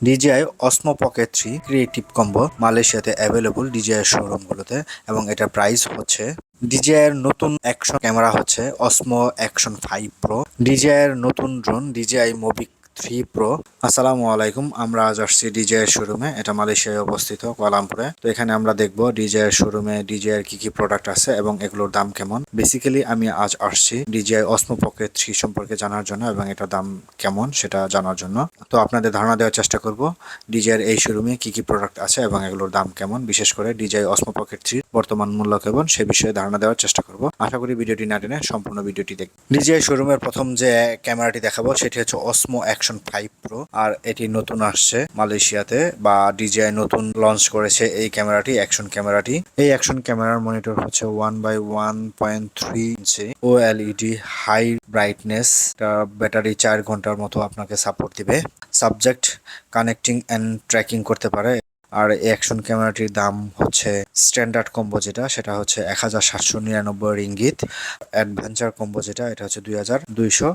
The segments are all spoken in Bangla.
DJI Osmo pocket three creative combo মালয়েশিয়াতে অ্যাভেলেবল ডিজিআই শোরুমগুলোতে এবং এটার প্রাইস হচ্ছে ডিজিআই এর নতুন অ্যাকশন ক্যামেরা হচ্ছে Osmo Action five pro DJI এর নতুন drone DJI Mavic three pro আসসালামু আলাইকুম, আমরা আজ আসছি ডিজিআই এর শোরুমে এটা মালয়েশিয়ায় অবস্থিত কোয়ালামপুরে তো এখানে আমরা দেখব ডিজিআই এর শোরুমে ডিজিআই এর কি কি প্রোডাক্ট আছে এবং এগুলোর দাম কেমন। বেসিক্যালি আমি আজ আসছি ডিজিআই অসমো পকেট থ্রি সম্পর্কে জানার জন্য এবং এটার দাম কেমন সেটা জানার জন্য। তো আপনাদের ধারণা দেওয়ার চেষ্টা করব ডিজিআই এর এই শোরুমে কি কি প্রোডাক্ট আছে এবং এগুলোর দাম কেমন, বিশেষ করে ডিজিআই অসমো পকেট থ্রি বর্তমান মূল্য কেমন সে বিষয়ে ধারণা দেওয়ার চেষ্টা করব। আশা করি ভিডিওটি না টেনে সম্পূর্ণ ভিডিওটি দেখ ডিজিআই শোরুমের প্রথম যে ক্যামেরাটি দেখাবো, সেটি হচ্ছে অসমো অ্যাকশন ফাইভ প্রো আর এটি নতুন আসছে মালয়েশিয়াতে বা ডিজিআই নতুন লঞ্চ করেছে এই ক্যামেরাটি অ্যাকশন ক্যামেরাটি। এই অ্যাকশন ক্যামেরার মনিটর হচ্ছে one by one point three inch O LED high brightness battery চার ঘণ্টার মতো আপনাকে সাপোর্ট দিবে। সাবজেক্ট কানেক্টিং অ্যান্ড ট্র্যাকিং করতে পারে। আর অ্যাকশন ক্যামেরাটির দাম হচ্ছে স্ট্যান্ডার্ড কম্বো যেটা, সেটা হচ্ছে এক হাজার সাতশো নিরানব্বই রিঙ্গিত। অ্যাডভেঞ্চার কম্বো যেটা, এটা হচ্ছে দুই হাজার দুইশো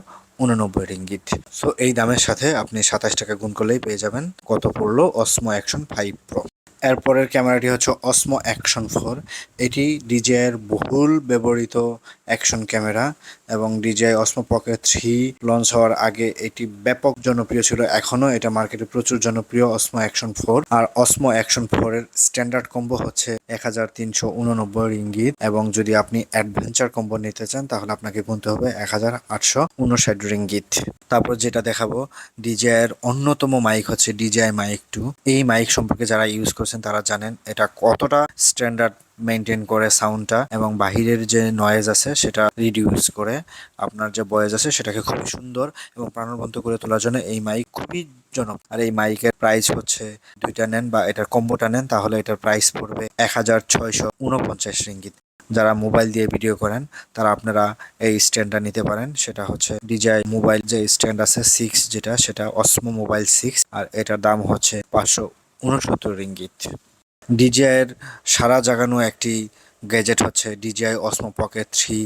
উননব্বই রিঙ্গিত। সো এই দামের সাথে আপনি সাতাশ টাকা গুণ করলেই পেয়ে যাবেন কত পড়ল অসমো অ্যাকশন ফাইভ প্রো এরপরের ক্যামেরাটি হচ্ছে অসমো অ্যাকশন ফোর এটি ডিজিআইয়ের বহুল ব্যবহৃত অ্যাকশন ক্যামেরা এবং DJI Osmo pocket three launch হওয়ার আগে এটি ব্যাপক জনপ্রিয় ছিল। এখনও এটা মার্কেটে প্রচুর জনপ্রিয় অসমো অ্যাকশন ফোর। আর অসমো অ্যাকশন ফোর এর স্ট্যান্ডার্ড কম্বো হচ্ছে এক হাজার তিনশো উননব্বই রিঙ্গিত এবং যদি আপনি অ্যাডভেঞ্চার কম্বো নিতে চান, তাহলে আপনাকে গুনতে হবে এক হাজার আটশো উনষাট রিঙ্গিত। তারপর যেটা দেখাবো ডিজিআই এর অন্যতম মাইক হচ্ছে ডিজিআই মাইক টু। এই মাইক সম্পর্কে যারা ইউজ করছেন, তারা জানেন এটা কতটা স্ট্যান্ডার্ড মেনটেন করে সাউন্ডটা এবং বাহিরের যে নয়েজ আছে সেটা রিডিউস করে আপনার যে বয়েজ আছে সেটাকে খুবই সুন্দর এবং প্রাণবন্ত করে তোলার জন্য এই মাইক খুবই জনক আর এই মাইকের প্রাইস হচ্ছে দুইটা নেন বা এটার কম্বোটা নেন, তাহলে এটার প্রাইস পড়বে এক হাজার ছয়শো উনপঞ্চাশ রিঙ্গিত। যারা মোবাইল দিয়ে ভিডিও করেন, তারা আপনারা এই স্ট্যান্ডটা নিতে পারেন। সেটা হচ্ছে ডিজাই মোবাইল যে স্ট্যান্ড আছে সিক্স যেটা, সেটা অসমো মোবাইল সিক্স আর এটার দাম হচ্ছে পাঁচশো উনসত্তর রিঙ্গিত। ডিজিআইয়ের সারা জাগানো একটি গ্যাজেট হচ্ছে DJI Osmo pocket three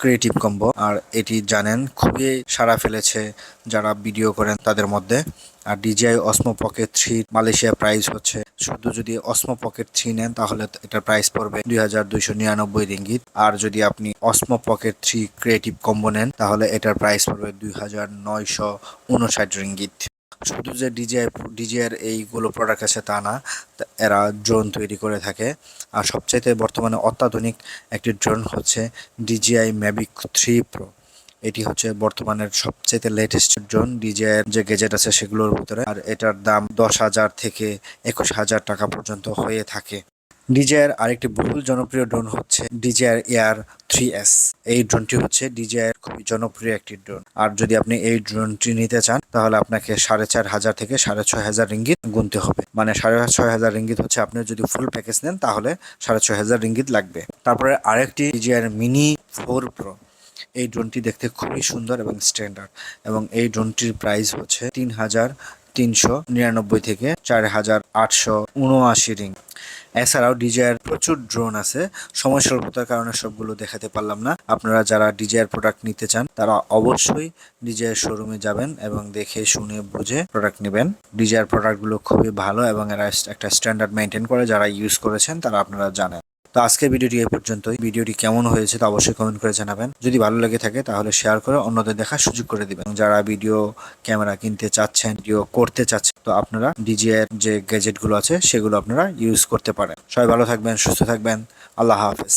creative combo আর এটি জানেন, খুবই সারা ফেলেছে যারা ভিডিও করেন তাদের মধ্যে। আর DJI Osmo pocket three Malaysia price হচ্ছে। শুধু যদি অসমো পকেট থ্রি নেন, তাহলে এটার প্রাইস পড়বে দুই হাজার দুইশো নিরানব্বই রিঙ্গিত। আর যদি আপনি Osmo Pocket three creative combo নেন, তাহলে এটার প্রাইস পড়বে দুই হাজার নয়শো উনষাট রিঙ্গিত। শুধু যে ডিজিআই ডিজিআর এইগুলো প্রোডাক্ট আছে তা না এরা ড্রোন তৈরি করে থাকে। আর সবচাইতে বর্তমানে অত্যাধুনিক একটি ড্রোন হচ্ছে ডিজিআই ম্যাভিক থ্রি প্রো এটি হচ্ছে বর্তমানের সবচেয়ে লেটেস্ট ড্রোন ডিজিআই যে গেজেট আছে সেগুলোর ভিতরে। আর এটার দাম দশ হাজার থেকে একুশ হাজার টাকা পর্যন্ত হয়ে থাকে। ডিজিআইয়ের আরেকটি বহুল জনপ্রিয় ড্রোন হচ্ছে ডিজিআর এয়ার থ্রি এস। এই ড্রোনটি হচ্ছে ডিজিআইয়ের খুবই জনপ্রিয় একটি ড্রোন। আর যদি আপনি এই ড্রোনটি নিতে চান, তাহলে আপনাকে সাড়ে চার হাজার থেকে সাড়ে ছয় হাজার রিঙ্গিত গুনতে হবে। মানে সাড়ে ছয় হাজার রিঙ্গিত হচ্ছে আপনি যদি ফুল প্যাকেজ নেন, তাহলে সাড়ে ছয় হাজার রিঙ্গিত লাগবে। তারপরে আরেকটি ডিজিআর মিনি ফোর প্রো। এই ড্রোনটি দেখতে খুবই সুন্দর এবং স্ট্যান্ডার্ড। এবং এই ড্রোনটির প্রাইস হচ্ছে তিন হাজার তিনশো নিরানব্বই থেকে চার হাজার আটশো উনআশি রিং। এছাড়াও ডিজায়ার প্রচুর ড্রোন আছে। সময় স্বল্পতার কারণে সবগুলো দেখাতে পারলাম না। আপনারা যারা ডিজায়ার প্রোডাক্ট নিতে চান, তারা অবশ্যই ডিজায়ার শোরুমে যাবেন এবং দেখে, শুনে, বুঝে প্রোডাক্ট নেবেন। ডিজায়ার প্রোডাক্টগুলো খুবই ভালো এবং এরা একটা স্ট্যান্ডার্ড মেনটেন করে। যারা ইউজ করেছেন, তারা আপনারা জানেন। তো আজকের ভিডিওটি এই পর্যন্তই। ভিডিওটি কেমন হয়েছে তা অবশ্যই কমেন্ট করে জানাবেন। যদি ভালো লেগে থাকে তাহলে শেয়ার করে অন্যদের দেখার সুযোগ করে দেবেন। যারা ভিডিও ক্যামেরা কিনতে চাচ্ছেন ভিডিও করতে চাচ্ছেন, তো আপনারা ডিজিআর এর যে গ্যাজেটগুলো আছে সেগুলো আপনারা ইউজ করতে পারেন। সবাই ভালো থাকবেন, সুস্থ থাকবেন। আল্লাহ হাফেজ।